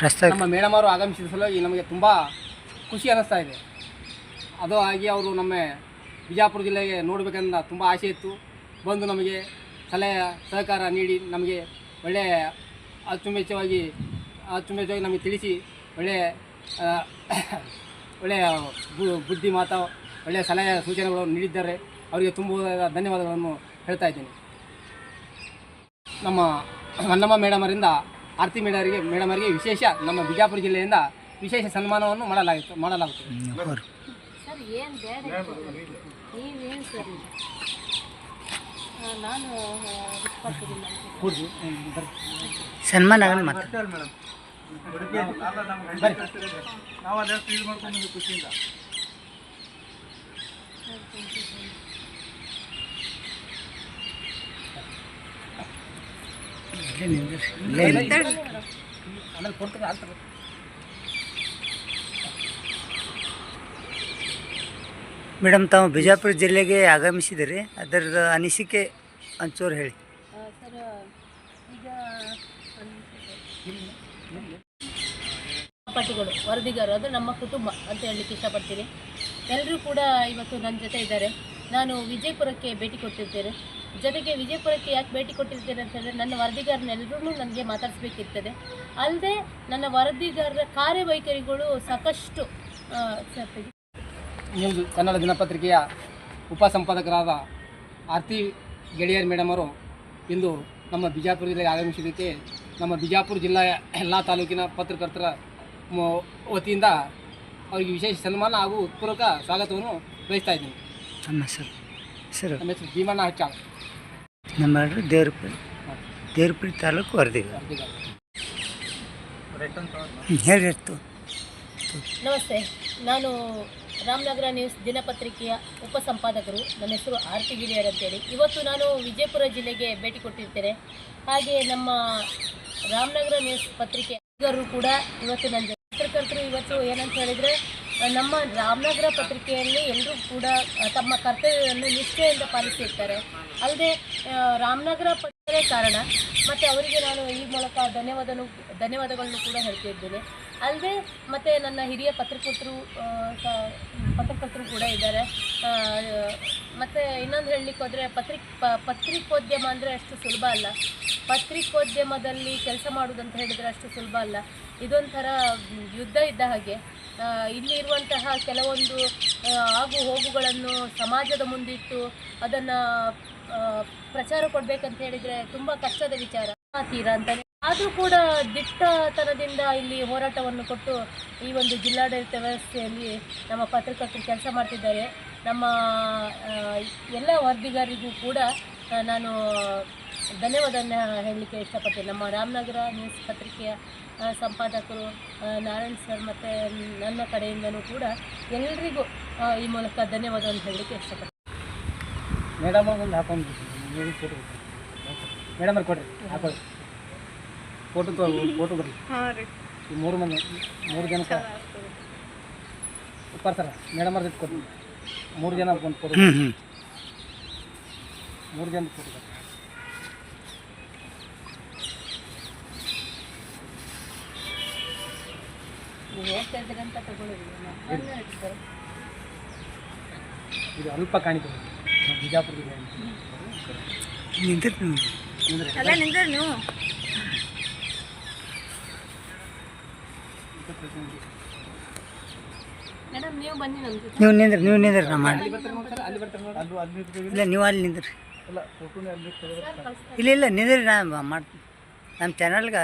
ಪ್ರಸ್ತಾವ ನಮ್ಮ ಮೇಡಮ್ ಅವರು ಆಗಮಿಸಿದ ಸಲುವಾಗಿ ನಮಗೆ ತುಂಬ ಖುಷಿ ಅನ್ನಿಸ್ತಾ ಇದೆ. ಅದು ಆಗಿ ಅವರು ನಮ್ಮ ಬಿಜಾಪುರ ಜಿಲ್ಲೆಗೆ ನೋಡಬೇಕಂತ ತುಂಬ ಆಸೆ ಇತ್ತು. ಬಂದು ನಮಗೆ ಸಲಹೆ, ಸಹಕಾರ ನೀಡಿ ನಮಗೆ ಒಳ್ಳೆಯ ಅಚ್ಚುಮೆಚ್ಚವಾಗಿ ಅಚ್ಚುಮೆಚ್ಚವಾಗಿ ನಮಗೆ ತಿಳಿಸಿ ಒಳ್ಳೆಯ ಒಳ್ಳೆಯ ಬುದ್ಧಿ ಮಾತು ಒಳ್ಳೆಯ ಸಲಹೆ ಸೂಚನೆಗಳನ್ನು ನೀಡಿದ್ದಾರೆ. ಅವರಿಗೆ ತುಂಬ ಧನ್ಯವಾದಗಳನ್ನು ಹೇಳ್ತಾ ಇದ್ದೀನಿ. ನಮ್ಮ ಮನ್ನಮ್ಮ ಮೇಡಮರಿಂದ ಆರತಿ ಮೇಡರಿಗೆ ಮೇಡಮರಿಗೆ ವಿಶೇಷ ನಮ್ಮ ಬಿಜಾಪುರ ಜಿಲ್ಲೆಯಿಂದ ವಿಶೇಷ ಸನ್ಮಾನವನ್ನು ಮಾಡಲಾಗಿತ್ತು ಮಾಡಲಾಗುತ್ತದೆ. ಸರ್ ಏನು ಬೇಡ ನೀವೇನು ಸರ್ ನಾನು ಇಟ್ಕೊಳ್ತಿದ್ದೀನಿ ಕೂಡ್ರಿ ಹ್ಮ್, ಬರ್ರಿ. ಸನ್ಮಾನ. ಇಲ್ಲೇ ಮೇಡಮ್, ತಾವು ಬಿಜಾಪುರ ಜಿಲ್ಲೆಗೆ ಆಗಮಿಸಿದಿರಿ ಅದರ ಅನಿಸಿಕೆ ಒಂಚೂರು ಹೇಳಿ. ಪಟ್ಟಿಗಳು ವರದಿಗಾರರು ಅದು ನಮ್ಮ ಕುಟುಂಬ ಅಂತ ಹೇಳಲಿಕ್ಕೆ ಇಷ್ಟಪಡ್ತೀನಿ. ಎಲ್ಲರೂ ಕೂಡ ಇವತ್ತು ನನ್ನ ಜೊತೆ ಇದ್ದಾರೆ. ನಾನು ವಿಜಯಪುರಕ್ಕೆ ಭೇಟಿ ಕೊಟ್ಟಿರ್ತೇನೆ ಜೊತೆಗೆ ವಿಜಯಪುರಕ್ಕೆ ಯಾಕೆ ಭೇಟಿ ಕೊಟ್ಟಿರ್ತೇನೆ ಅಂತ ಹೇಳಿದ್ರೆ ನನ್ನ ವರದಿಗಾರನೆಲ್ಲರೂ ನನಗೆ ಮಾತಾಡಿಸ್ಬೇಕಿರ್ತದೆ. ಅಲ್ಲದೆ ನನ್ನ ವರದಿಗಾರರ ಕಾರ್ಯವೈಖರಿಗಳು ಸಾಕಷ್ಟು ನ್ಯೂಸ್ ಕನ್ನಡ ದಿನಪತ್ರಿಕೆಯ ಉಪಸಂಪಾದಕರಾದ ಆರ್ತಿ ಗೆಳೆಯರ್ ಮೇಡಮ್ ಅವರು ಇಂದು ನಮ್ಮ ಬಿಜಾಪುರ ಜಿಲ್ಲೆಗೆ ಆಗಮಿಸಿದ್ದಕ್ಕೆ ನಮ್ಮ ಬಿಜಾಪುರ ಜಿಲ್ಲೆಯ ಎಲ್ಲ ತಾಲೂಕಿನ ಪತ್ರಕರ್ತರ ವತಿಯಿಂದ ಅವರಿಗೆ ವಿಶೇಷ ಸನ್ಮಾನ ಹಾಗೂ ಉತ್ಪೂರ್ವಕ ಸ್ವಾಗತವನ್ನು ಬಯಸ್ತಾ ಇದ್ದೀನಿ. ನಮ್ಮ ಸರ್. ಸರ್ ನಮ್ಮ ಹೆಸರು ಭೀಮಣ್ಣ ಹಚ್ಚಾಳ್. ನಮ್ಮ ಹೆಸರು ದೇವ್ರಪುರಿ ದೇವ್ರಪುರಿ ತಾಲೂಕು ವರದಿಗ. ಹೇಳಿರ್ತು ನಮಸ್ತೆ, ನಾನು ರಾಮನಗರ ನ್ಯೂಸ್ ದಿನಪತ್ರಿಕೆಯ ಉಪಸಂಪಾದಕರು. ನನ್ನ ಹೆಸರು ಆರತಿ ಗಿರಿಯರ್ ಅಂತೇಳಿ. ಇವತ್ತು ನಾನು ವಿಜಯಪುರ ಜಿಲ್ಲೆಗೆ ಭೇಟಿ ಕೊಟ್ಟಿರ್ತೇನೆ. ಹಾಗೆ ನಮ್ಮ ರಾಮನಗರ ನ್ಯೂಸ್ ಪತ್ರಿಕೆ ಕೂಡ ಇವತ್ತು ನನ್ನ ಪತ್ರಕರ್ತರು ಇವತ್ತು ಏನಂತ ಹೇಳಿದರೆ ನಮ್ಮ ರಾಮನಗರ ಪತ್ರಿಕೆಯಲ್ಲಿ ಎಲ್ಲರೂ ಕೂಡ ತಮ್ಮ ಕರ್ತವ್ಯವನ್ನು ನಿಷ್ಠೆಯಿಂದ ಪಾಲಿಸಿರ್ತಾರೆ. ಅಲ್ಲದೆ ರಾಮನಗರ ಪತ್ರಿಕೆ ಕಾರಣ ಮತ್ತು ಅವರಿಗೆ ನಾನು ಈ ಮೂಲಕ ಧನ್ಯವಾದನು, ಧನ್ಯವಾದಗಳನ್ನು ಕೂಡ ಹೇಳ್ತಿದ್ದೇನೆ ಅಲ್ಲದೆ, ಮತ್ತು ನನ್ನ ಹಿರಿಯ ಪತ್ರಕರ್ತರು ಪತ್ರಕರ್ತರು ಕೂಡ ಇದ್ದಾರೆ. ಮತ್ತು ಇನ್ನೊಂದು ಹೇಳಲಿಕ್ಕೆ ಹೋದರೆ ಪತ್ರಿಕ್ ಪತ್ರಿಕೋದ್ಯಮ ಅಂದರೆ ಅಷ್ಟು ಸುಲಭ ಅಲ್ಲ. ಪತ್ರಿಕೋದ್ಯಮದಲ್ಲಿ ಕೆಲಸ ಮಾಡೋದಂತ ಹೇಳಿದರೆ ಅಷ್ಟು ಸುಲಭ ಅಲ್ಲ. ಇದೊಂಥರ ಯುದ್ಧ ಇದ್ದ ಹಾಗೆ. ಇಲ್ಲಿ ಇಲ್ಲಿರುವಂತಹ ಕೆಲವೊಂದು ಆಗು ಹೋಗುಗಳನ್ನು ಸಮಾಜದ ಮುಂದಿಟ್ಟು ಅದನ್ನು ಪ್ರಚಾರ ಕೊಡಬೇಕಂತ ಹೇಳಿದರೆ ತುಂಬ ಕಷ್ಟದ ವಿಚಾರ. ತೀರಾ ಅಂತ ಆದರೂ ಕೂಡ ದಿಟ್ಟತನದಿಂದ ಇಲ್ಲಿ ಹೋರಾಟವನ್ನು ಕೊಟ್ಟು ಈ ಒಂದು ಜಿಲ್ಲಾಡಳಿತ ವ್ಯವಸ್ಥೆಯಲ್ಲಿ ನಮ್ಮ ಪತ್ರಕರ್ತರು ಕೆಲಸ ಮಾಡ್ತಿದ್ದಾರೆ. ನಮ್ಮ ಎಲ್ಲ ವರದಿಗಾರರಿಗೂ ಕೂಡ ನಾನು ಧನ್ಯವಾದನ ಹೇಳಲಿಕ್ಕೆ ಇಷ್ಟಪಡ್ತೀನಿ. ನಮ್ಮ ರಾಮನಗರ ನ್ಯೂಸ್ ಪತ್ರಿಕೆಯ ಸಂಪಾದಕರು ನಾರಾಯಣ್ ಸರ್ ಮತ್ತು ನನ್ನ ಕಡೆಯಿಂದನೂ ಕೂಡ ಎಲ್ಲರಿಗೂ ಈ ಮೂಲಕ ಧನ್ಯವಾದವನ್ನು ಹೇಳಲಿಕ್ಕೆ ಇಷ್ಟಪಡ್ತೀನಿ. ಮೇಡಮ್ ಒಂದು ಹಾಕೊಂಡು ನೀವು ಫೋಟೋ ಮೇಡಮ್ ಅವ್ರು ಕೊಡ್ರಿ. ಹಾಕೊಳ್ಳಿ. ಫೋಟೋ ತೊ ಫೋಟೋ ಬರ್ರಿ ಈ ಮೂರು ಮಂದಿ ಮೂರು ಜನ ಸರ್ ಸರ ಮೇಡಮ್ ಅವ್ರದ್ದು ಕೊಡ್ರಿ. ಮೂರು ಜನ ಒಂದು ಫೋಟೋ ಮೂರು ಜನ ಫೋಟೋ ಕೊಡ್ರಿ. ಇದು ಅಲ್ಪ ಕಾಣಿತದೆ ಬಿಜಾಪುರ ಜಿಲ್ಲೆ ನಿಂತಿರಿ ನೀವು. ಮೇಡಮ್ ನೀವು ನಿಂದ್ರಿ ನೀವು ನಿಂದ್ರಿ ನಾ ಮಾಡಿ ಅಲ್ಲಿ. ಅಲ್ಲಿ ಇಲ್ಲ ನೀವು ಅಲ್ಲಿ ನಿಂದ್ರಿ. ಅಲ್ಲ ಅಲ್ಲಿ ಇಲ್ಲ ಇಲ್ಲ ನಿಂದ್ರಿ ನಾ ಮಾಡ್ತೀನಿ. ನಮ್ಮ ಚಾನಲ್ಗೆ